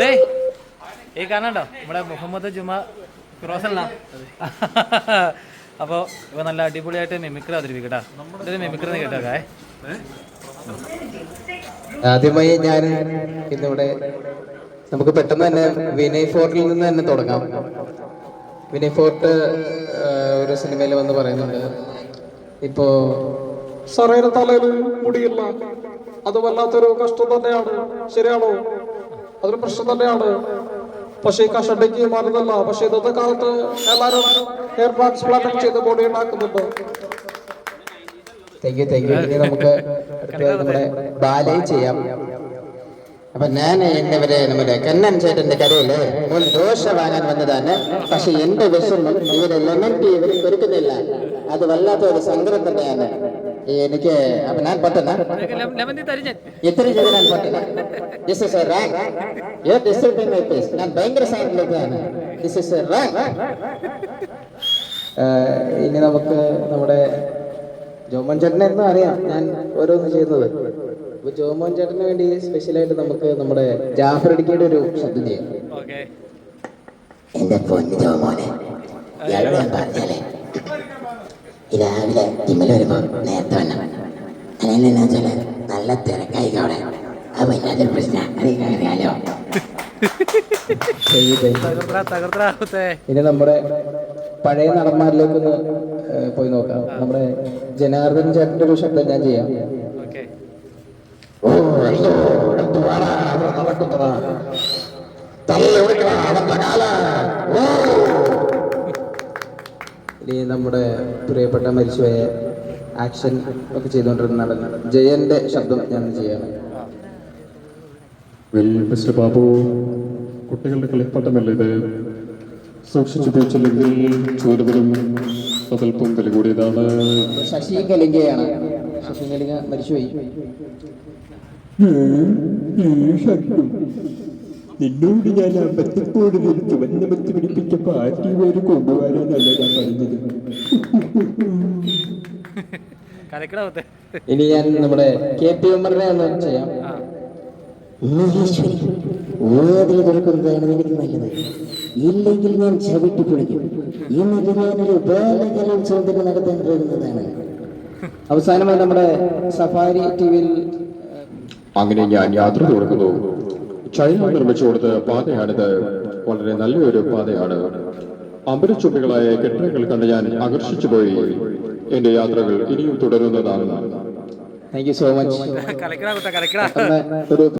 ദേ ഈ കാണാണ്ടോ? നമ്മുടെ മുഹമ്മദ് ജുമ അല്ല അപ്പോൾ ഇപ്പൊ നല്ല അടിപൊളിയായിട്ട് മിമിക്രി അവതരിപ്പിക്കട്ടാ. ഇതൊരു മിമിക്രി കേട്ടോക്കെ ആദ്യമായി ഞാൻ ഇന്നിവിടെ നമുക്ക് പെട്ടെന്ന് തന്നെ വിനയ് ഫോർട്ടിൽ നിന്ന് തന്നെ തുടങ്ങാം. വിനയ് ഫോർട്ട് ഒരു സിനിമയിൽ വന്ന് പറയുന്നുണ്ട്. ഇപ്പോ സാറേ തലയിൽ മുടിയില്ല. അത് വല്ലാത്തൊരു കഷ്ടം തന്നെയാണ്. ശരിയാണോ? അതൊരു പ്രശ്നം തന്നെയാണ്. പക്ഷേ കഷണ്ടയ്ക്ക് മാറുന്നല്ല പക്ഷെ ഇന്നത്തെ കാലത്ത് എല്ലാവരും ഹെയർ ട്രാൻസ്പ്ലാന്റ് ചെയ്ത് ബോഡി ഉണ്ടാക്കുന്നുണ്ട്. താങ്ക് യു താങ്ക് യു ഇനി നമുക്ക് നമ്മുടെ ബാലയും ചെയ്യാം. അപ്പൊ ഞാൻ എന്നിവരെ നമ്മുടെ കണ്ണൻ ചേട്ടന്റെ കരയിൽ ഒരു ദോശ വാങ്ങാൻ വന്നതാണ്. പക്ഷെ എന്റെ വിഷമം ഇവരെ ലെമൺ ടീ ഇവർ കൊടുക്കുന്നില്ല. അത് വല്ലാത്ത ഒരു സങ്കടം തന്നെയാണ്. എനിക്ക് ദിസ് ഇസ് ഇനി നമുക്ക് നമ്മുടെ ജോമോൻ ചേട്ടനെ എന്നും അറിയാം. ഞാൻ ഓരോന്ന് ചെയ്യുന്നത്. അപ്പൊ ജോമോൻ ചേട്ടന് വേണ്ടി സ്പെഷ്യലായിട്ട് നമുക്ക് നമ്മുടെ ജാഫർ അടിക്കേണ്ട ഒരു ശബ്ദം ചെയ്യാം. എന്റെ പൊന്നു ജോമോനെ ഞാൻ പറഞ്ഞാലേ രാവിലെ ജിമ്മിൽ വരുമ്പോ നേരത്തെ വന്ന അതിനെന്നാ വെച്ചാൽ നല്ല തിരക്കായി അവിടെ. അത് വല്ലാത്തൊരു പ്രശ്നം. അറിയാലോ. ഇനി നമ്മുടെ പഴയ നടന്മാരിലേക്ക് ഒന്ന് പോയി നോക്കാം. നമ്മുടെ ജനാർദ്ദൻ ചേട്ടന്റെ ഒരു ശബ്ദം ഞാൻ ചെയ്യാം. ഓ തള്ളി വിളിക്കണം കാല ഓ. ഇനി നമ്മുടെ പ്രിയപ്പെട്ട മരിച്ചുപോയ ആക്ഷൻ ഒക്കെ ചെയ്തുകൊണ്ടിരുന്ന നടൻ ജയന്റെ ശബ്ദം ഞാൻ ചെയ്യാണ് വെൽ മിസ്റ്റർ ബാബു കുട്ടികളുടെ കളിപ്പാട്ടമല്ല ഇത്? സൂക്ഷിച്ചുപയോഗിച്ചില്ലെങ്കിൽ ചൂരുതലും അതൽപ്പം വില കൂടിയതാണ്. ശശി കലിംഗയാണ്. ശശി കലിംഗ മരിച്ചുപോയി. നിന്നോട് ഞാൻ അമ്പത്തിപ്പോട് നിൽത്ത് വന്നമത്ത് പിടിപ്പിച്ച പാർട്ടി പേര് കൊണ്ടുപോകാനല്ല ഞാൻ പറഞ്ഞത്. ഇനി ഞാൻ നമ്മുടെ കെ പി ഉമ്മറിനെ ഒന്ന് ചെയ്യാം. ഓതിൽ തുറക്കുന്നതാണ് എനിക്ക് നല്ലത്. ഇല്ലെങ്കിൽ ഞാൻ ചവിട്ടി പൊളിക്കും. ഇന്നത് ഞാനൊരു ബാലകലോത്സവം ചോദ്യം നടത്താൻ പോകുന്നതാണ്. അവസാനമായി നമ്മുടെ സഫാരി ടി വിയിൽ അങ്ങനെ ഞാൻ യാത്ര തുടങ്ങുന്നു. ചൈന നിർമ്മിച്ചു കൊടുത്ത പാതയാണിത്. വളരെ നല്ലൊരു പാതയാണ്. അമ്പരച്ചുപ്പികളായ കെട്ടിടങ്ങൾ കണ്ട് ഞാൻ ആകർഷിച്ചു പോയി. എന്റെ യാത്രകൾ ഇനിയും തുടരുന്നതാണ്. താങ്ക് യു സോ മച്ച് ഒരു